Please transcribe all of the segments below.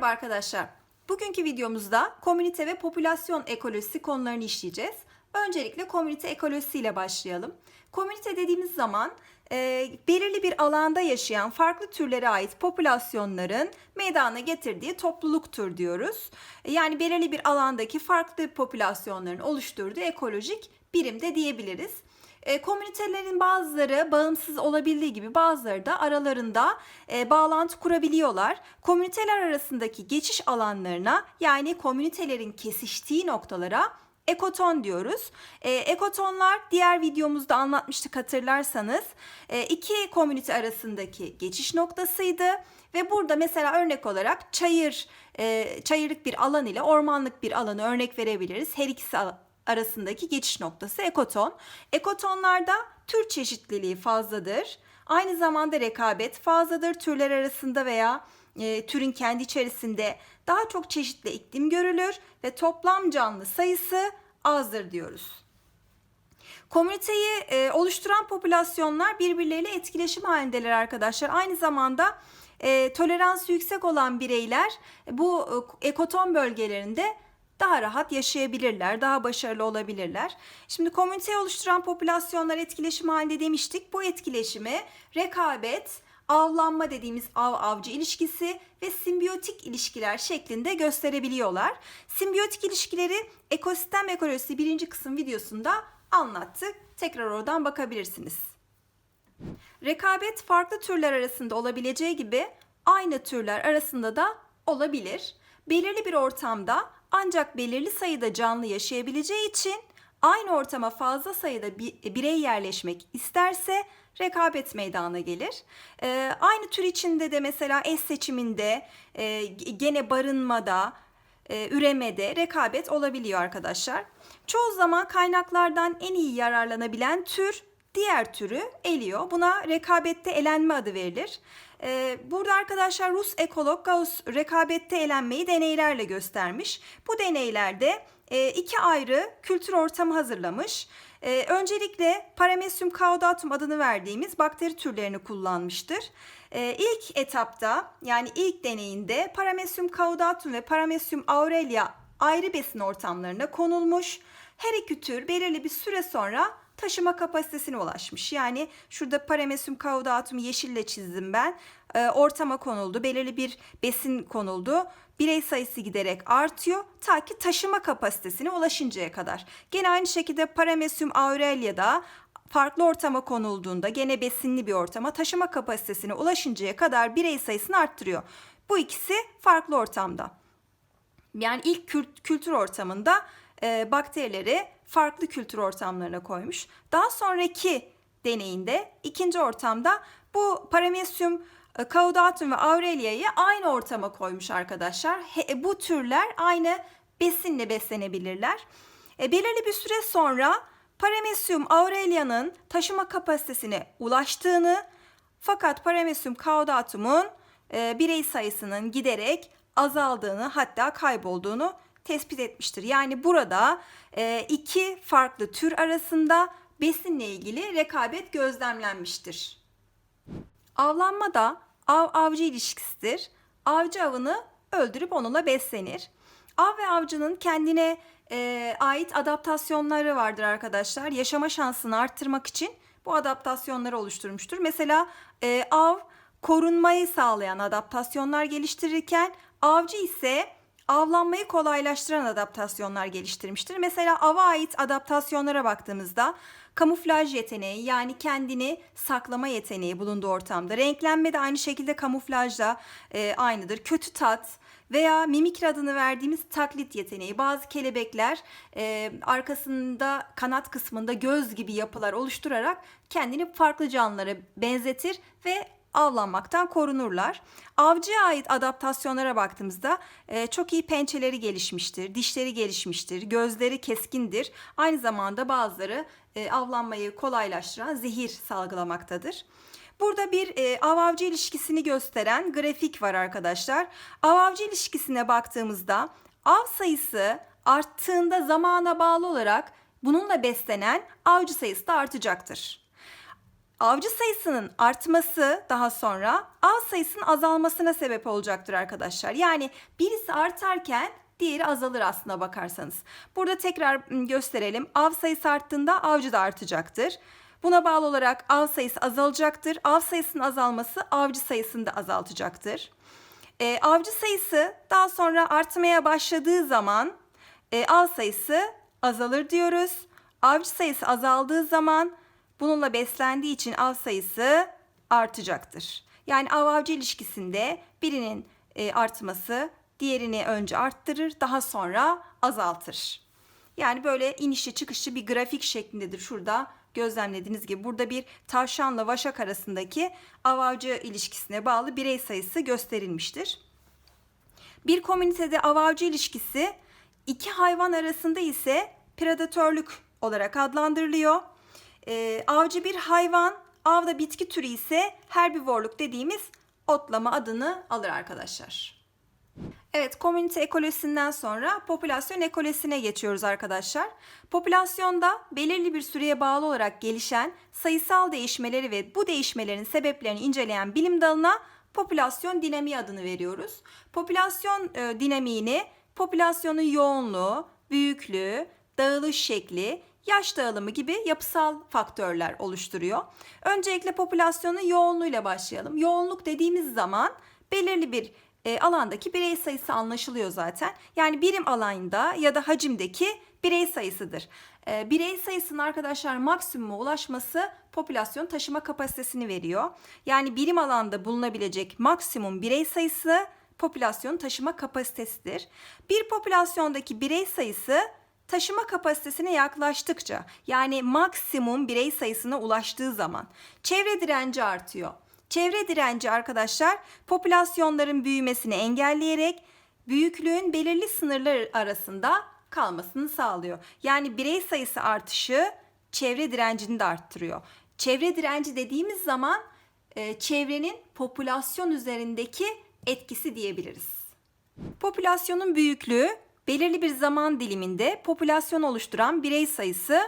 Merhaba arkadaşlar. Bugünkü videomuzda komünite ve popülasyon ekolojisi konularını işleyeceğiz. Öncelikle komünite ekolojisiyle başlayalım. Komünite dediğimiz zaman e, belirli bir alanda yaşayan farklı türlere ait popülasyonların meydana getirdiği topluluktur diyoruz. Yani belirli bir alandaki farklı popülasyonların oluşturduğu ekolojik birim de diyebiliriz. E, komünitelerin bazıları bağımsız olabildiği gibi bazıları da aralarında e, bağlantı kurabiliyorlar. Komüniteler arasındaki geçiş alanlarına yani komünitelerin kesiştiği noktalara ekoton diyoruz. E, ekotonlar diğer videomuzda anlatmıştık hatırlarsanız. E, iki komünite arasındaki geçiş noktasıydı. Ve burada mesela örnek olarak çayır, e, çayırlık bir alan ile ormanlık bir alanı örnek verebiliriz. Her ikisi arasındaki geçiş noktası ekoton. Ekotonlarda tür çeşitliliği fazladır. Aynı zamanda rekabet fazladır. Türler arasında veya e, türün kendi içerisinde daha çok çeşitli iklim görülür ve toplam canlı sayısı azdır diyoruz. Komüniteyi e, oluşturan popülasyonlar birbirleriyle etkileşim halindeler arkadaşlar. Aynı zamanda e, toleransı yüksek olan bireyler bu e, ekoton bölgelerinde daha rahat yaşayabilirler, daha başarılı olabilirler. Şimdi komüniteyi oluşturan popülasyonlar etkileşim halinde demiştik. Bu etkileşimi rekabet, avlanma dediğimiz av avcı ilişkisi ve simbiyotik ilişkiler şeklinde gösterebiliyorlar. Simbiyotik ilişkileri ekosistem ekolojisi birinci kısım videosunda anlattık. Tekrar oradan bakabilirsiniz. Rekabet farklı türler arasında olabileceği gibi aynı türler arasında da olabilir. Belirli bir ortamda ancak belirli sayıda canlı yaşayabileceği için aynı ortama fazla sayıda birey yerleşmek isterse rekabet meydana gelir. Ee, aynı tür içinde de mesela eş seçiminde, e, gene barınmada, e, üremede rekabet olabiliyor arkadaşlar. Çoğu zaman kaynaklardan en iyi yararlanabilen tür diğer türü eliyor. Buna rekabette elenme adı verilir. Ee, burada arkadaşlar Rus ekolog Gauss rekabette elenmeyi deneylerle göstermiş. Bu deneylerde e, iki ayrı kültür ortamı hazırlamış. E, öncelikle Paramecium caudatum adını verdiğimiz bakteri türlerini kullanmıştır. E, ilk etapta yani ilk deneyinde Paramecium caudatum ve Paramecium aurelia ayrı besin ortamlarına konulmuş. Her iki tür belirli bir süre sonra taşıma kapasitesine ulaşmış. Yani şurada paramecium caudatum yeşille çizdim ben. E, ortama konuldu. Belirli bir besin konuldu. Birey sayısı giderek artıyor ta ki taşıma kapasitesine ulaşıncaya kadar. Gene aynı şekilde paramecium aurelia'da farklı ortama konulduğunda gene besinli bir ortama taşıma kapasitesine ulaşıncaya kadar birey sayısını arttırıyor. Bu ikisi farklı ortamda. Yani ilk kültür ortamında e, bakterileri farklı kültür ortamlarına koymuş. Daha sonraki deneyinde ikinci ortamda bu paramecium e, caudatum ve aurelia'yı aynı ortama koymuş arkadaşlar. He, e, bu türler aynı besinle beslenebilirler. E, belirli bir süre sonra paramecium aurelia'nın taşıma kapasitesine ulaştığını fakat paramecium caudatum'un e, birey sayısının giderek azaldığını hatta kaybolduğunu tespit etmiştir. Yani burada e, iki farklı tür arasında besinle ilgili rekabet gözlemlenmiştir. Avlanma da av avcı ilişkisidir. Avcı avını öldürüp onunla beslenir. Av ve avcının kendine e, ait adaptasyonları vardır arkadaşlar. Yaşama şansını arttırmak için bu adaptasyonları oluşturmuştur. Mesela e, av korunmayı sağlayan adaptasyonlar geliştirirken avcı ise avlanmayı kolaylaştıran adaptasyonlar geliştirmiştir. Mesela ava ait adaptasyonlara baktığımızda kamuflaj yeteneği yani kendini saklama yeteneği bulunduğu ortamda. Renklenme de aynı şekilde kamuflajla e, aynıdır. Kötü tat veya mimikri adını verdiğimiz taklit yeteneği. Bazı kelebekler e, arkasında kanat kısmında göz gibi yapılar oluşturarak kendini farklı canlılara benzetir ve avlanmaktan korunurlar. Avcıya ait adaptasyonlara baktığımızda e, çok iyi pençeleri gelişmiştir, dişleri gelişmiştir, gözleri keskindir. Aynı zamanda bazıları e, avlanmayı kolaylaştıran zehir salgılamaktadır. Burada bir e, av-avcı ilişkisini gösteren grafik var arkadaşlar. Av-avcı ilişkisine baktığımızda av sayısı arttığında zamana bağlı olarak bununla beslenen avcı sayısı da artacaktır. Avcı sayısının artması daha sonra av sayısının azalmasına sebep olacaktır arkadaşlar. Yani birisi artarken diğeri azalır aslına bakarsanız. Burada tekrar m, gösterelim. Av sayısı arttığında avcı da artacaktır. Buna bağlı olarak av sayısı azalacaktır. Av sayısının azalması avcı sayısını da azaltacaktır. E, avcı sayısı daha sonra artmaya başladığı zaman e, av sayısı azalır diyoruz. Avcı sayısı azaldığı zaman bununla beslendiği için av sayısı artacaktır. Yani av avcı ilişkisinde birinin e, artması diğerini önce arttırır daha sonra azaltır. Yani böyle inişli çıkışlı bir grafik şeklindedir şurada gözlemlediğiniz gibi. Burada bir tavşanla vaşak arasındaki av ilişkisine bağlı birey sayısı gösterilmiştir. Bir komünitede av ilişkisi iki hayvan arasında ise predatörlük olarak adlandırılıyor. Ee, avcı bir hayvan, avda bitki türü ise herbivorluk dediğimiz otlama adını alır arkadaşlar. Evet, komünite ekolojisinden sonra popülasyon ekolojisine geçiyoruz arkadaşlar. Popülasyonda belirli bir süreye bağlı olarak gelişen sayısal değişmeleri ve bu değişmelerin sebeplerini inceleyen bilim dalına popülasyon dinamiği adını veriyoruz. Popülasyon e, dinamiğini popülasyonun yoğunluğu, büyüklüğü, dağılış şekli, yaş dağılımı gibi yapısal faktörler oluşturuyor. Öncelikle popülasyonun yoğunluğuyla başlayalım. Yoğunluk dediğimiz zaman belirli bir e, alandaki birey sayısı anlaşılıyor zaten. Yani birim alanda ya da hacimdeki birey sayısıdır. E, birey sayısının arkadaşlar maksimuma ulaşması popülasyon taşıma kapasitesini veriyor. Yani birim alanda bulunabilecek maksimum birey sayısı popülasyon taşıma kapasitesidir. Bir popülasyondaki birey sayısı taşıma kapasitesine yaklaştıkça yani maksimum birey sayısına ulaştığı zaman çevre direnci artıyor. Çevre direnci arkadaşlar popülasyonların büyümesini engelleyerek büyüklüğün belirli sınırlar arasında kalmasını sağlıyor. Yani birey sayısı artışı çevre direncini de arttırıyor. Çevre direnci dediğimiz zaman e, çevrenin popülasyon üzerindeki etkisi diyebiliriz. Popülasyonun büyüklüğü belirli bir zaman diliminde popülasyon oluşturan birey sayısı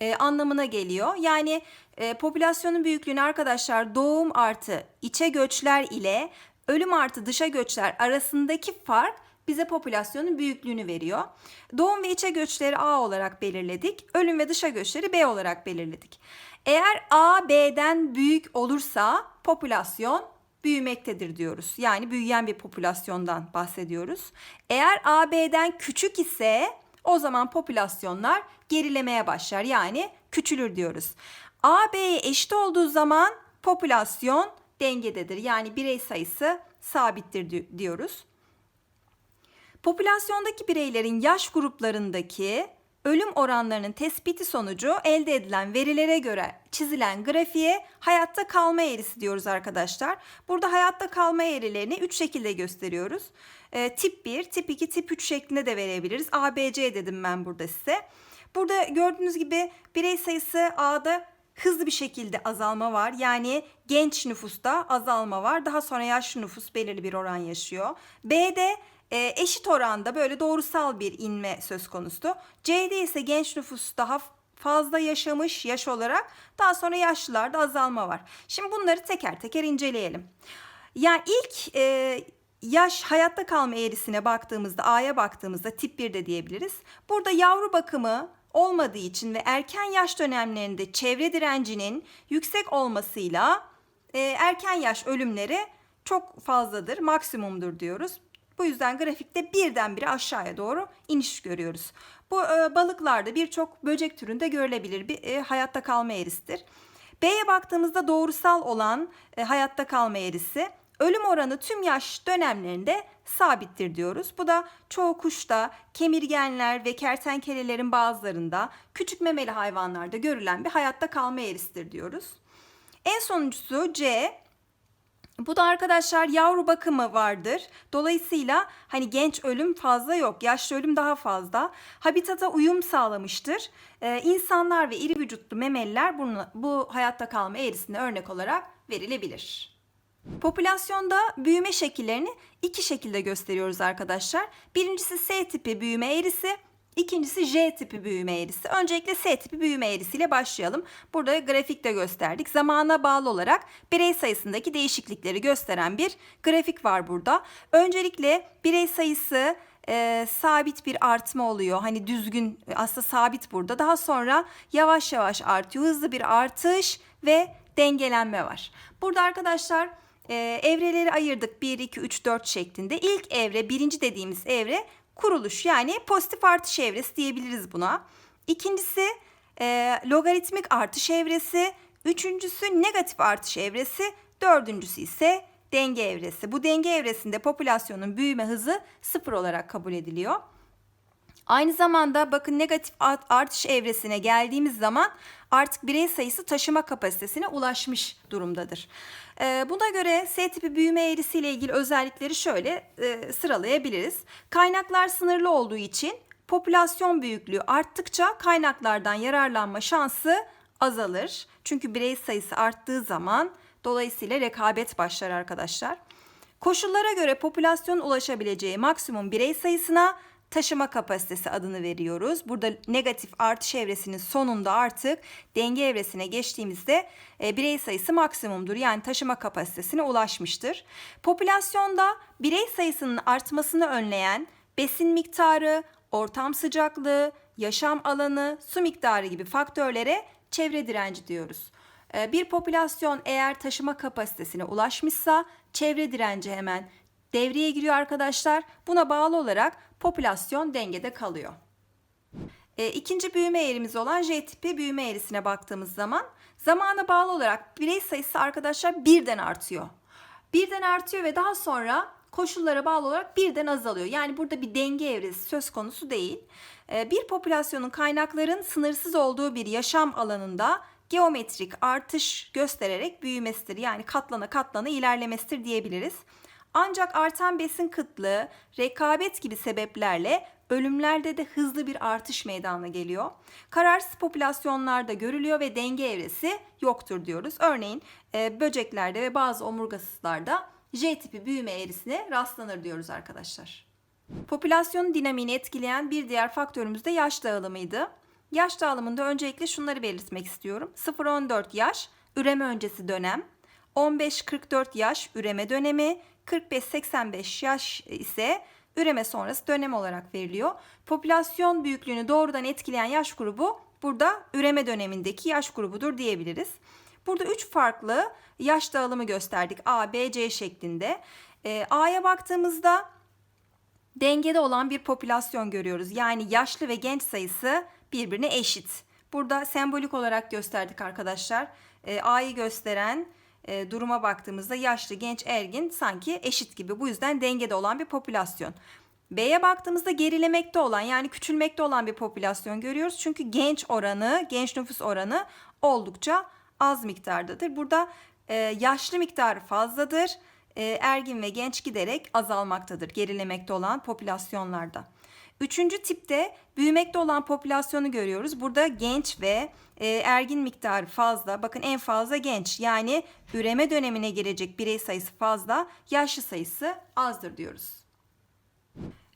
e, anlamına geliyor. Yani e, popülasyonun büyüklüğünü arkadaşlar doğum artı içe göçler ile ölüm artı dışa göçler arasındaki fark bize popülasyonun büyüklüğünü veriyor. Doğum ve içe göçleri A olarak belirledik. Ölüm ve dışa göçleri B olarak belirledik. Eğer A B'den büyük olursa popülasyon büyümektedir diyoruz. Yani büyüyen bir popülasyondan bahsediyoruz. Eğer A B'den küçük ise o zaman popülasyonlar gerilemeye başlar. Yani küçülür diyoruz. A B'ye eşit olduğu zaman popülasyon dengededir. Yani birey sayısı sabittir diyoruz. Popülasyondaki bireylerin yaş gruplarındaki ölüm oranlarının tespiti sonucu elde edilen verilere göre çizilen grafiğe hayatta kalma eğrisi diyoruz arkadaşlar. Burada hayatta kalma eğrilerini 3 şekilde gösteriyoruz. E, tip 1, tip 2, tip 3 şeklinde de verebiliriz. A, B, C dedim ben burada size. Burada gördüğünüz gibi birey sayısı A'da hızlı bir şekilde azalma var. Yani genç nüfusta azalma var. Daha sonra yaşlı nüfus belirli bir oran yaşıyor. B'de e, eşit oranda böyle doğrusal bir inme söz konusu. C'de ise genç nüfus daha fazla yaşamış yaş olarak daha sonra yaşlılarda azalma var. Şimdi bunları teker teker inceleyelim. Yani ilk e, yaş hayatta kalma eğrisine baktığımızda A'ya baktığımızda tip 1 de diyebiliriz. Burada yavru bakımı olmadığı için ve erken yaş dönemlerinde çevre direncinin yüksek olmasıyla e, erken yaş ölümleri çok fazladır, maksimumdur diyoruz. Bu yüzden grafikte birdenbire aşağıya doğru iniş görüyoruz. Bu e, balıklarda birçok böcek türünde görülebilir bir e, hayatta kalma eğrisidir. B'ye baktığımızda doğrusal olan e, hayatta kalma eğrisi ölüm oranı tüm yaş dönemlerinde sabittir diyoruz. Bu da çoğu kuşta, kemirgenler ve kertenkelelerin bazılarında, küçük memeli hayvanlarda görülen bir hayatta kalma eğrisidir diyoruz. En sonuncusu C. Bu da arkadaşlar yavru bakımı vardır. Dolayısıyla hani genç ölüm fazla yok. Yaşlı ölüm daha fazla. Habitata uyum sağlamıştır. Ee, insanlar ve iri vücutlu memeliler bunu, bu hayatta kalma eğrisine örnek olarak verilebilir. Popülasyonda büyüme şekillerini iki şekilde gösteriyoruz arkadaşlar. Birincisi S tipi büyüme eğrisi, İkincisi J tipi büyüme eğrisi. Öncelikle S tipi büyüme eğrisiyle başlayalım. Burada grafikte gösterdik. Zamana bağlı olarak birey sayısındaki değişiklikleri gösteren bir grafik var burada. Öncelikle birey sayısı e, sabit bir artma oluyor. Hani düzgün aslında sabit burada. Daha sonra yavaş yavaş artıyor. Hızlı bir artış ve dengelenme var. Burada arkadaşlar e, evreleri ayırdık 1, 2, 3, 4 şeklinde. İlk evre birinci dediğimiz evre kuruluş yani pozitif artış evresi diyebiliriz buna. İkincisi e, logaritmik artış evresi. Üçüncüsü negatif artış evresi. Dördüncüsü ise denge evresi. Bu denge evresinde popülasyonun büyüme hızı sıfır olarak kabul ediliyor. Aynı zamanda bakın negatif artış evresine geldiğimiz zaman artık birey sayısı taşıma kapasitesine ulaşmış durumdadır. Ee, buna göre S tipi büyüme eğrisiyle ilgili özellikleri şöyle e, sıralayabiliriz. Kaynaklar sınırlı olduğu için popülasyon büyüklüğü arttıkça kaynaklardan yararlanma şansı azalır. Çünkü birey sayısı arttığı zaman dolayısıyla rekabet başlar arkadaşlar. Koşullara göre popülasyon ulaşabileceği maksimum birey sayısına taşıma kapasitesi adını veriyoruz. Burada negatif artış evresinin sonunda artık denge evresine geçtiğimizde e, birey sayısı maksimumdur. Yani taşıma kapasitesine ulaşmıştır. Popülasyonda birey sayısının artmasını önleyen besin miktarı, ortam sıcaklığı, yaşam alanı, su miktarı gibi faktörlere çevre direnci diyoruz. E, bir popülasyon eğer taşıma kapasitesine ulaşmışsa çevre direnci hemen devreye giriyor arkadaşlar. Buna bağlı olarak popülasyon dengede kalıyor. E, ikinci büyüme eğrimiz olan J tipi büyüme eğrisine baktığımız zaman zamana bağlı olarak birey sayısı arkadaşlar birden artıyor. Birden artıyor ve daha sonra koşullara bağlı olarak birden azalıyor. Yani burada bir denge evresi söz konusu değil. E, bir popülasyonun kaynakların sınırsız olduğu bir yaşam alanında geometrik artış göstererek büyümesidir. Yani katlana katlana ilerlemesidir diyebiliriz. Ancak artan besin kıtlığı, rekabet gibi sebeplerle ölümlerde de hızlı bir artış meydana geliyor. Kararsız popülasyonlarda görülüyor ve denge evresi yoktur diyoruz. Örneğin e, böceklerde ve bazı omurgasızlarda J tipi büyüme eğrisine rastlanır diyoruz arkadaşlar. Popülasyonun dinamiğini etkileyen bir diğer faktörümüz de yaş dağılımıydı. Yaş dağılımında öncelikle şunları belirtmek istiyorum. 0-14 yaş üreme öncesi dönem, 15-44 yaş üreme dönemi, 45-85 yaş ise üreme sonrası dönem olarak veriliyor. Popülasyon büyüklüğünü doğrudan etkileyen yaş grubu burada üreme dönemindeki yaş grubudur diyebiliriz. Burada üç farklı yaş dağılımı gösterdik A, B, C şeklinde. E, A'ya baktığımızda dengede olan bir popülasyon görüyoruz. Yani yaşlı ve genç sayısı birbirine eşit. Burada sembolik olarak gösterdik arkadaşlar. E, A'yı gösteren e, duruma baktığımızda yaşlı, genç, ergin sanki eşit gibi. Bu yüzden dengede olan bir popülasyon. B'ye baktığımızda gerilemekte olan yani küçülmekte olan bir popülasyon görüyoruz. Çünkü genç oranı, genç nüfus oranı oldukça az miktardadır. Burada e, yaşlı miktarı fazladır. E, ergin ve genç giderek azalmaktadır gerilemekte olan popülasyonlarda. Üçüncü tipte büyümekte olan popülasyonu görüyoruz. Burada genç ve e, ergin miktarı fazla. Bakın en fazla genç yani üreme dönemine girecek birey sayısı fazla, yaşlı sayısı azdır diyoruz.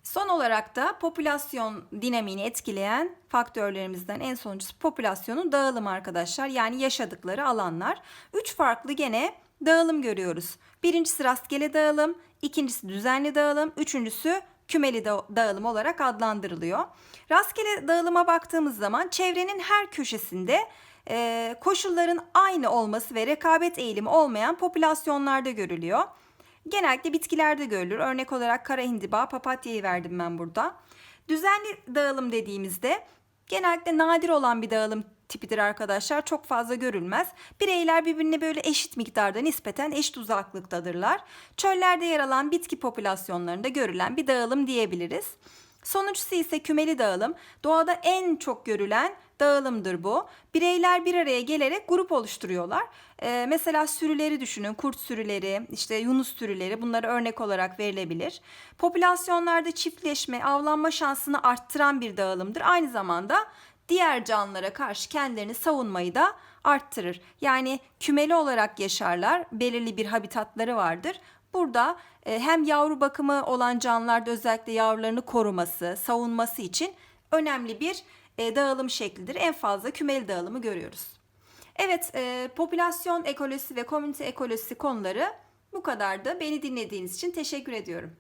Son olarak da popülasyon dinamiğini etkileyen faktörlerimizden en sonuncusu popülasyonun dağılımı arkadaşlar. Yani yaşadıkları alanlar. Üç farklı gene dağılım görüyoruz. Birincisi rastgele dağılım, ikincisi düzenli dağılım, üçüncüsü kümeli dağılım olarak adlandırılıyor. Rastgele dağılıma baktığımız zaman çevrenin her köşesinde e, koşulların aynı olması ve rekabet eğilimi olmayan popülasyonlarda görülüyor. Genellikle bitkilerde görülür. Örnek olarak kara hindiba, papatyayı verdim ben burada. Düzenli dağılım dediğimizde genellikle nadir olan bir dağılım tipidir arkadaşlar. Çok fazla görülmez. Bireyler birbirine böyle eşit miktarda nispeten eşit uzaklıktadırlar. Çöllerde yer alan bitki popülasyonlarında görülen bir dağılım diyebiliriz. Sonuncusu ise kümeli dağılım. Doğada en çok görülen dağılımdır bu. Bireyler bir araya gelerek grup oluşturuyorlar. Ee, mesela sürüleri düşünün, kurt sürüleri, işte yunus sürüleri bunları örnek olarak verilebilir. Popülasyonlarda çiftleşme, avlanma şansını arttıran bir dağılımdır. Aynı zamanda diğer canlılara karşı kendilerini savunmayı da arttırır. Yani kümeli olarak yaşarlar, belirli bir habitatları vardır. Burada e, hem yavru bakımı olan canlılarda özellikle yavrularını koruması, savunması için önemli bir e, dağılım şeklidir. En fazla kümeli dağılımı görüyoruz. Evet, e, popülasyon ekolojisi ve komünite ekolojisi konuları bu kadardı. Beni dinlediğiniz için teşekkür ediyorum.